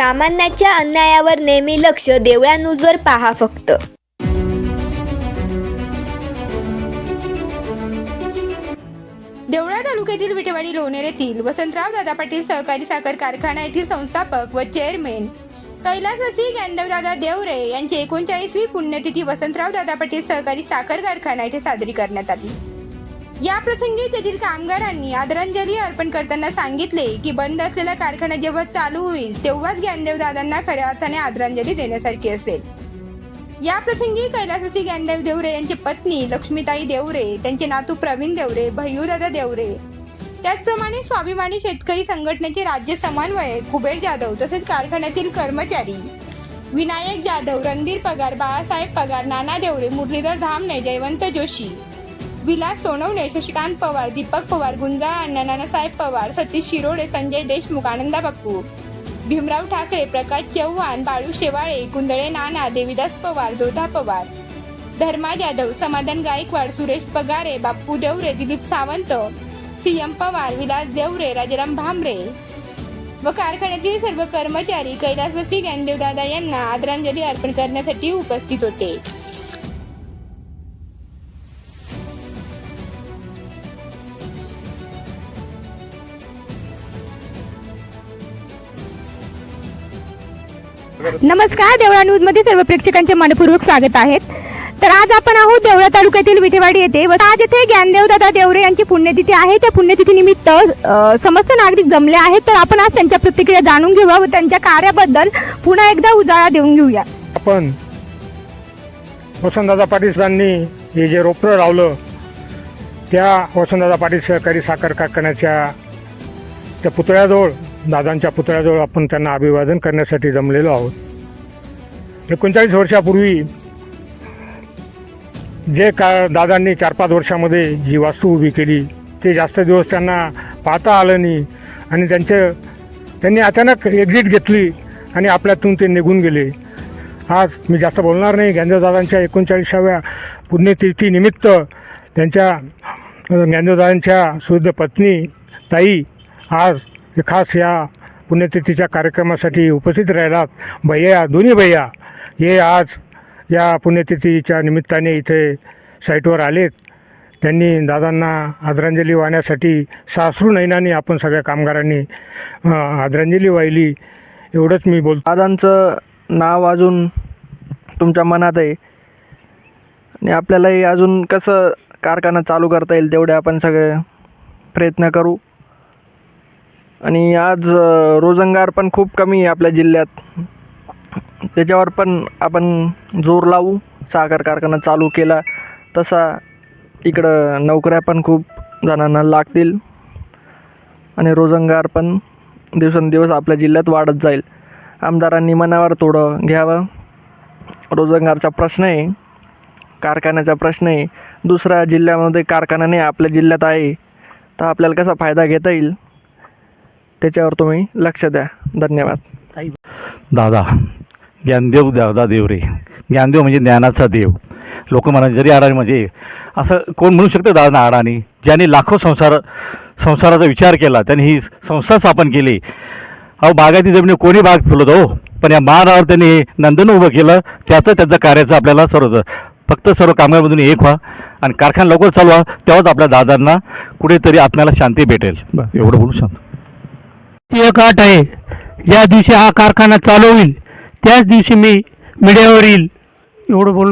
सामान्याच्या अन्यायावर नेहमी लक्ष देवळा न्यूजवर पहा फक्त. देवळा तालुक्यातील विटेवाडी लोणेर येथील वसंतराव दादा पाटील सहकारी साखर कारखाना येथील संस्थापक व चेअरमॅन कैलासवासी ज्ञानदेवदादा देवरे यांची एकोणचाळीसवी पुण्यतिथी वसंतराव दादा पाटील सहकारी साखर कारखाना येथे साजरी करण्यात आली. या प्रसंगी तेथील कामगारांनी आदरांजली अर्पण करताना सांगितले की बंद असलेला कारखाना जेव्हा चालू होईल तेव्हाच ज्ञानदेवदादांना खऱ्या अर्थाने आदरांजली देण्यासारखी असेल. या प्रसंगी कैलाससी ज्ञानदेव देवरे यांची पत्नी लक्ष्मीताई देवरे त्यांचे नातू प्रवीण देवरे भयूदादा देवरे. त्याचप्रमाणे स्वाभिमानी शेतकरी संघटनेचे राज्य समन्वयक कुबेर जाधव तसेच कारखान्यातील कर्मचारी विनायक जाधव रणधीर पगार बाळासाहेब पगार नाना देवरे मुरलीधर धामणे जयवंत जोशी. विलास सोनवणे शशिकांत पवार दीपक पवार गुंजाळ अण्णा नानासाहेब पवार सतीश शिरोडे संजय देशमुख आनंदा बाप्पू भीमराव ठाकरे प्रकाश चव्हाण बाळू शेवाळे कुंदळे नाना देवीदास पवार दोधा पवार. धर्मा जाधव समाधान गायकवाड सुरेश पगारे बाप्पू देवरे दिलीप सावंत. सीएम पवार विलास देवरे राजाराम भांबरे. व कारखान्यातील सर्व कर्मचारी कैलासवासी ज्ञानदेवदादा यांना आदरांजली अर्पण करण्यासाठी उपस्थित होते. नमस्कार देवळा न्यूजमध्ये सर्व प्रेक्षकांचे मनपूर्वक स्वागत आहेत तर आज आपण आहोत देवळा तालुक्यातील विठेवाडी येथे व आज येथे ज्ञानदेव दादा देवरे यांची पुण्यतिथी आहे. त्या पुण्यतिथी निमित्त समस्त नागरिक जमले आहेत. तर आपण आज त्यांच्या प्रतिक्रिया जाणून घेऊया व त्यांच्या कार्याबद्दल पुन्हा एकदा उजाळा देऊन घेऊया. आपण वसंतदादा पाटील सरांनी हे जे रोपडं लावलं त्या वसंतदादा पाटील सहकारी साखर कारखान्याच्या त्या पुतळ्याजवळ दादांच्या पुतळ्याजवळ आपण त्यांना अभिवादन करण्यासाठी जमलेलो आहोत. एकोणचाळीस वर्षापूर्वी जे का दादांनी चार पाच वर्षामध्ये जी वास्तू उभी केली ते जास्त दिवस त्यांना पाहता आलं नाही आणि त्यांचे त्यांनी अचानक एक्झिट घेतली आणि आपल्यातून ते निघून गेले. आज मी जास्त बोलणार नाही. ज्ञानदेवदादांच्या एकोणचाळीसाव्या पुण्यतिथीनिमित्त त्यांच्या अ, ज्ञानदेवदादांच्या शुद्ध पत्नी ताई आज खास या पुण्यतिथीच्या कार्यक्रमासाठी उपस्थित राहिलात भैया दोन्ही भैया हे आज या पुण्यतिथीच्या निमित्ताने इथे साईटवर आलेत. त्यांनी दादांना आदरांजली वाहण्यासाठी सासरू नैनाने आपण सगळ्या कामगारांनी आदरांजली वाहिली. एवढंच मी बोलतो. दादांचं नाव अजून तुमच्या मनात आहे. आणि आपल्यालाही अजून कसं कारखाना चालू करता येईल तेवढे आपण सगळे प्रयत्न करू. आणि आज रोजंगार पण खूप कमी आहे आपल्या जिल्ह्यात. त्याच्यावर पण आपण जोर लावू. साखर कारखाना चालू केला तसा इकडं नोकऱ्या पण खूप जणांना लागतील. आणि रोजंगार पण दिवसेंदिवस आपल्या जिल्ह्यात वाढत जाईल. आमदारांनी मनावर थोडं घ्यावं. रोजगारचा प्रश्न आहे. कारखान्याचा प्रश्न आहे. दुसऱ्या जिल्ह्यामध्ये कारखाना नाही आपल्या जिल्ह्यात आहे. तर आपल्याला कसा फायदा घेता येईल? त्याच्यावर तुम्ही लक्ष द्या. धन्यवाद. दादा ज्ञानदेव दादा देवरे. ज्ञानदेव म्हणजे ज्ञानाचा देव. लोक म्हणा जरी अडाणी म्हणजे असं कोण म्हणू शकतं दादा अडाणी ज्यांनी लाखो संसार संसाराचा विचार केला त्यांनी ही संस्था स्थापन केली. अहो बागायती जमिनी कोणी बाग फुलत हो? पण या महारावर त्यांनी नंदन उभं केलं त्याचं त्याचं कार्याचं आपल्याला सर्व फक्त सर्व कामगारमधून एक व्हा आणि कारखाना लवकर चालवा तेव्हाच आपल्या दादांना कुठेतरी आत्म्याला शांती भेटेल. एवढं बोलू सांगतो एक आठ आहे. ज्या दिवशी हा कारखाना चालू होईल त्याच दिवशी मी मीडियावर येईल एवढं बोलून